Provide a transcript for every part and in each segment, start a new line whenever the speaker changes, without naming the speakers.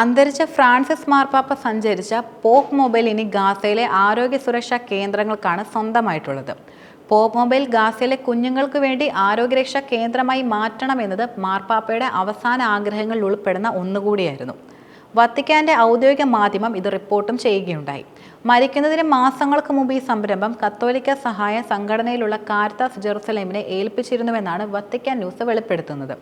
അന്തരിച്ച ഫ്രാൻസിസ് മാർപ്പാപ്പ സഞ്ചരിച്ച പോപ്പ് മൊബൈൽ ഇനി ഗാസയിലെ ആരോഗ്യ സുരക്ഷാ കേന്ദ്രങ്ങൾക്കാണ് സ്വന്തമായിട്ടുള്ളത്. പോപ്പ് മൊബൈൽ ഗാസയിലെ കുഞ്ഞുങ്ങൾക്ക് വേണ്ടി ആരോഗ്യരക്ഷാ കേന്ദ്രമായി മാറ്റണമെന്നത് മാർപ്പാപ്പയുടെ അവസാന ആഗ്രഹങ്ങളിൽ ഉൾപ്പെടുന്ന ഒന്നുകൂടിയായിരുന്നു. വത്തിക്കാന്റെ ഔദ്യോഗിക മാധ്യമം ഇത് റിപ്പോർട്ടും ചെയ്യുകയുണ്ടായി. മരിക്കുന്നതിന് മാസങ്ങൾക്ക് മുമ്പ് ഈ സംരംഭം കത്തോലിക്ക സഹായ സംഘടനയിലുള്ള കാർത്താസ് ജെറുസലേമിനെ ഏൽപ്പിച്ചിരുന്നുവെന്നാണ് വത്തിക്കാൻ ന്യൂസ് വെളിപ്പെടുത്തുന്നത്.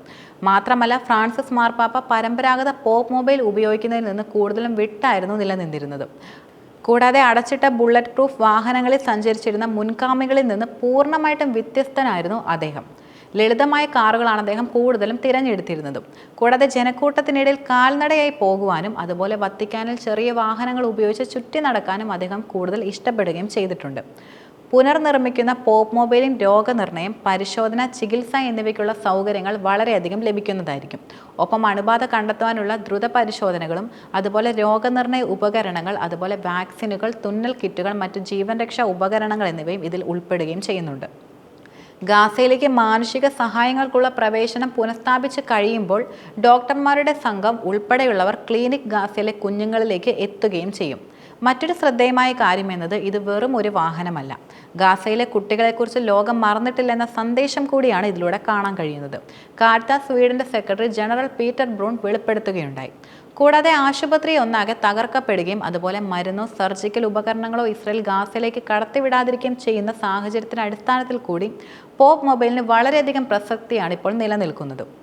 മാത്രമല്ല ഫ്രാൻസിസ് മാർപ്പാപ്പ പരമ്പരാഗത പോപ്പ് മൊബൈൽ ഉപയോഗിക്കുന്നതിൽ നിന്ന് കൂടുതലും വിട്ടായിരുന്നു നിലനിന്നിരുന്നത്. കൂടാതെ അടച്ചിട്ട ബുള്ളറ്റ് പ്രൂഫ് വാഹനങ്ങളിൽ സഞ്ചരിച്ചിരുന്ന മുൻകാമികളിൽ നിന്ന് പൂർണമായിട്ടും വ്യത്യസ്തനായിരുന്നു അദ്ദേഹം. ലളിതമായ കാറുകളാണ് അദ്ദേഹം കൂടുതലും തിരഞ്ഞെടുത്തിരുന്നതും. കൂടാതെ ജനക്കൂട്ടത്തിനിടയിൽ കാൽനടയായി പോകുവാനും അതുപോലെ വത്തിക്കാനിൽ ചെറിയ വാഹനങ്ങൾ ഉപയോഗിച്ച് ചുറ്റി നടക്കാനും അദ്ദേഹം കൂടുതൽ ഇഷ്ടപ്പെടുകയും ചെയ്തിട്ടുണ്ട്. പുനർനിർമ്മിക്കുന്ന പോപ്പ് മൊബൈലിൻ രോഗനിർണയം പരിശോധന ചികിത്സ എന്നിവയ്ക്കുള്ള സൗകര്യങ്ങൾ വളരെയധികം ലഭിക്കുന്നതായിരിക്കും. ഒപ്പം അണുബാധ കണ്ടെത്താനുള്ള ദ്രുത പരിശോധനകളും അതുപോലെ രോഗനിർണയ ഉപകരണങ്ങൾ അതുപോലെ വാക്സിനുകൾ തുന്നൽ കിറ്റുകൾ മറ്റ് ജീവൻ രക്ഷാ ഉപകരണങ്ങൾ എന്നിവയും ഇതിൽ ഉൾപ്പെടുകയും ചെയ്യുന്നുണ്ട്. ഗാസയിലേക്ക് മാനുഷിക സഹായങ്ങൾക്കുള്ള പ്രവേശനം പുനഃസ്ഥാപിച്ച് കഴിയുമ്പോൾ ഡോക്ടർമാരുടെ സംഘം ഉൾപ്പെടെയുള്ളവർ ക്ലിനിക് ഗാസയിലെ കുഞ്ഞുങ്ങളിലേക്ക് എത്തുകയും ചെയ്യും. മറ്റൊരു ശ്രദ്ധേയമായ കാര്യം എന്നത് ഇത് വെറും ഒരു വാഹനമല്ല. ഗാസയിലെ കുട്ടികളെക്കുറിച്ച് ലോകം മറന്നിട്ടില്ലെന്ന സന്ദേശം കൂടിയാണ് ഇതിലൂടെ കാണാൻ കഴിയുന്നത്. കാർത്ത സ്വീഡന്റെ സെക്രട്ടറി ജനറൽ പീറ്റർ ബ്രൂൺ വെളിപ്പെടുത്തുകയുണ്ടായി. കൂടാതെ ആശുപത്രി ഒന്നാകെ തകർക്കപ്പെടുകയും അതുപോലെ മരുന്നോ സർജിക്കൽ ഉപകരണങ്ങളോ ഇസ്രയേൽ ഗാസയിലേക്ക് കടത്തിവിടാതിരിക്കുകയും ചെയ്യുന്ന സാഹചര്യത്തിന്റെ അടിസ്ഥാനത്തിൽ കൂടി പോപ്പ് മൊബൈലിന് വളരെയധികം പ്രസക്തിയാണ് ഇപ്പോൾ നിലനിൽക്കുന്നത്.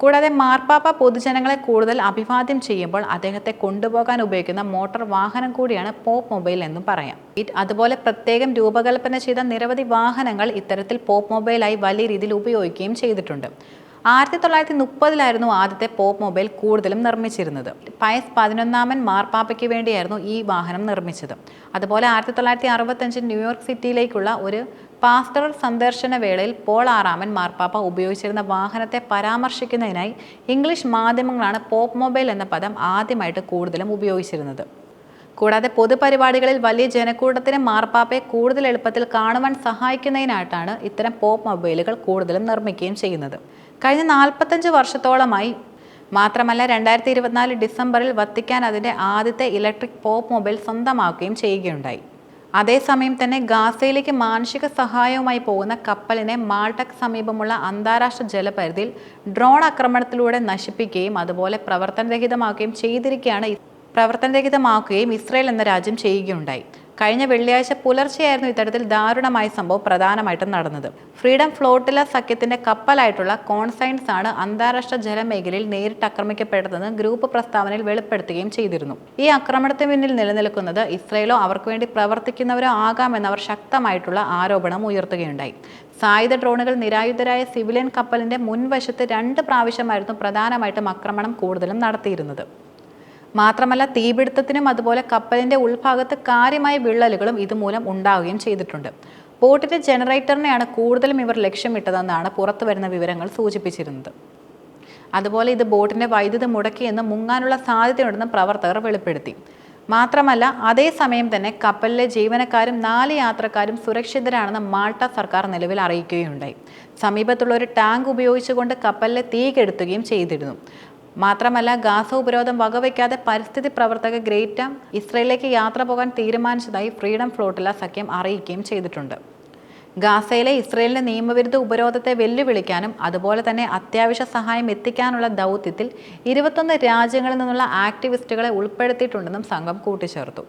കൂടാതെ മാർപ്പാപ്പ പൊതുജനങ്ങളെ കൂടുതൽ അഭിവാദ്യം ചെയ്യുമ്പോൾ അദ്ദേഹത്തെ കൊണ്ടുപോകാൻ ഉപയോഗിക്കുന്ന മോട്ടോർ വാഹനം കൂടിയാണ് പോപ്പ് മൊബൈൽ എന്നും പറയാം. അതുപോലെ പ്രത്യേകം രൂപകൽപ്പന ചെയ്ത നിരവധി വാഹനങ്ങൾ ഇത്തരത്തിൽ പോപ്പ് മൊബൈലായി വലിയ രീതിയിൽ ഉപയോഗിക്കുകയും ചെയ്തിട്ടുണ്ട്. ആയിരത്തി തൊള്ളായിരത്തി മുപ്പതിലായിരുന്നു ആദ്യത്തെ പോപ്പ് മൊബൈൽ കൂടുതലും നിർമ്മിച്ചിരുന്നത്. പയസ് പതിനൊന്നാമൻ മാർപ്പാപ്പയ്ക്ക് വേണ്ടിയായിരുന്നു ഈ വാഹനം നിർമ്മിച്ചത്. അതുപോലെ ആയിരത്തി തൊള്ളായിരത്തി അറുപത്തഞ്ചിൽ ന്യൂയോർക്ക് സിറ്റിയിലേക്കുള്ള ഒരു പാസ്റ്ററൽ സന്ദർശന വേളയിൽ പോൾ ആറാമൻ മാർപ്പാപ്പ ഉപയോഗിച്ചിരുന്ന വാഹനത്തെ പരാമർശിക്കുന്നതിനായി ഇംഗ്ലീഷ് മാധ്യമങ്ങളാണ് പോപ്പ് മൊബൈൽ എന്ന പദം ആദ്യമായിട്ട് കൂടുതലും ഉപയോഗിച്ചിരുന്നത്. കൂടാതെ പൊതുപരിപാടികളിൽ വലിയ ജനക്കൂട്ടത്തിന് മാർപ്പാപ്പയെ കൂടുതൽ എളുപ്പത്തിൽ കാണുവാൻ സഹായിക്കുന്നതിനായിട്ടാണ് ഇത്തരം പോപ്പ് മൊബൈലുകൾ കൂടുതലും നിർമ്മിക്കുകയും ചെയ്യുന്നത്. കഴിഞ്ഞ നാൽപ്പത്തഞ്ച് വർഷത്തോളമായി മാത്രമല്ല രണ്ടായിരത്തി ഇരുപത്തിനാല് ഡിസംബറിൽ വത്തിക്കാൻ അതിന്റെ ആദ്യത്തെ ഇലക്ട്രിക് പോപ്പ് മൊബൈൽ സ്വന്തമാക്കുകയും ചെയ്യുകയുണ്ടായി. അതേസമയം തന്നെ ഗാസയിലേക്ക് മാനുഷിക സഹായവുമായി പോകുന്ന കപ്പലിനെ മാൾട്ടക്ക് സമീപമുള്ള അന്താരാഷ്ട്ര ജലപരിധിയിൽ ഡ്രോൺ ആക്രമണത്തിലൂടെ നശിപ്പിക്കുകയും അതുപോലെ പ്രവർത്തനരഹിതമാക്കുകയും ചെയ്തിരിക്കുകയാണ് പ്രവർത്തനരഹിതമാക്കുകയും ഇസ്രയേൽ എന്ന രാജ്യം ചെയ്യുകയുണ്ടായി. കഴിഞ്ഞ വെള്ളിയാഴ്ച പുലർച്ചെയായിരുന്നു ഇത്തരത്തിൽ ദാരുണമായ സംഭവം പ്രധാനമായിട്ടും നടന്നത്. ഫ്രീഡം ഫ്ലോട്ടില സഖ്യത്തിന്റെ കപ്പലായിട്ടുള്ള കോൺസൈൻസ് ആണ് അന്താരാഷ്ട്ര ജലമേഖലയിൽ നേരിട്ട് ആക്രമിക്കപ്പെട്ടതെന്ന് ഗ്രൂപ്പ് പ്രസ്താവനയിൽ വെളിപ്പെടുത്തുകയും ചെയ്തിരുന്നു. ഈ ആക്രമണത്തിന് പിന്നിൽ നിലനിൽക്കുന്നത് ഇസ്രയേലോ അവർക്ക് വേണ്ടി പ്രവർത്തിക്കുന്നവരോ ആകാമെന്നവർ ശക്തമായിട്ടുള്ള ആരോപണം ഉയർത്തുകയുണ്ടായി. സായുധ ഡ്രോണുകൾ നിരായുധരായ സിവിലിയൻ കപ്പലിന്റെ മുൻവശത്ത് രണ്ട് പ്രാവശ്യമായിരുന്നു പ്രധാനമായിട്ടും ആക്രമണം കൂടുതലും നടത്തിയിരുന്നത്. മാത്രമല്ല തീപിടുത്തത്തിനും അതുപോലെ കപ്പലിന്റെ ഉൾഭാഗത്ത് കാര്യമായ വിള്ളലുകളും ഇതുമൂലം ഉണ്ടാവുകയും ചെയ്തിട്ടുണ്ട്. ബോട്ടിന്റെ ജനറേറ്ററിനെയാണ് കൂടുതലും ഇവർ ലക്ഷ്യമിട്ടതെന്നാണ് പുറത്തു വരുന്ന വിവരങ്ങൾ സൂചിപ്പിച്ചിരുന്നത്. അതുപോലെ ഇത് ബോട്ടിന്റെ വൈദ്യുതി മുടക്കിയെന്ന് മുങ്ങാനുള്ള സാധ്യതയുണ്ടെന്ന് പ്രവർത്തകർ വെളിപ്പെടുത്തി. മാത്രമല്ല അതേസമയം തന്നെ കപ്പലിലെ ജീവനക്കാരും നാല് യാത്രക്കാരും സുരക്ഷിതരാണെന്ന് മാൾട്ട സർക്കാർ നിലവിൽ അറിയിക്കുകയുണ്ടായി. സമീപത്തുള്ള ഒരു ടാങ്ക് ഉപയോഗിച്ചുകൊണ്ട് കപ്പലിലെ തീ കെടുത്തുകയും ചെയ്തിരുന്നു. മാത്രമല്ല ഗാസ ഉപരോധം വകവയ്ക്കാതെ പരിസ്ഥിതി പ്രവർത്തക ഗ്രേറ്റ് ഇസ്രയേലിലേക്ക് യാത്ര പോകാൻ തീരുമാനിച്ചതായി ഫ്രീഡം ഫ്ലോട്ടില സഖ്യം അറിയിക്കുകയും ചെയ്തിട്ടുണ്ട്. ഗാസയിലെ ഇസ്രയേലിന്റെ നിയമവിരുദ്ധ ഉപരോധത്തെ വെല്ലുവിളിക്കാനും അതുപോലെ തന്നെ അത്യാവശ്യ സഹായം എത്തിക്കാനുള്ള ദൗത്യത്തിൽ ഇരുപത്തൊന്ന് രാജ്യങ്ങളിൽ നിന്നുള്ള ആക്ടിവിസ്റ്റുകളെ ഉൾപ്പെടുത്തിയിട്ടുണ്ടെന്നും സംഘം കൂട്ടിച്ചേർത്തു.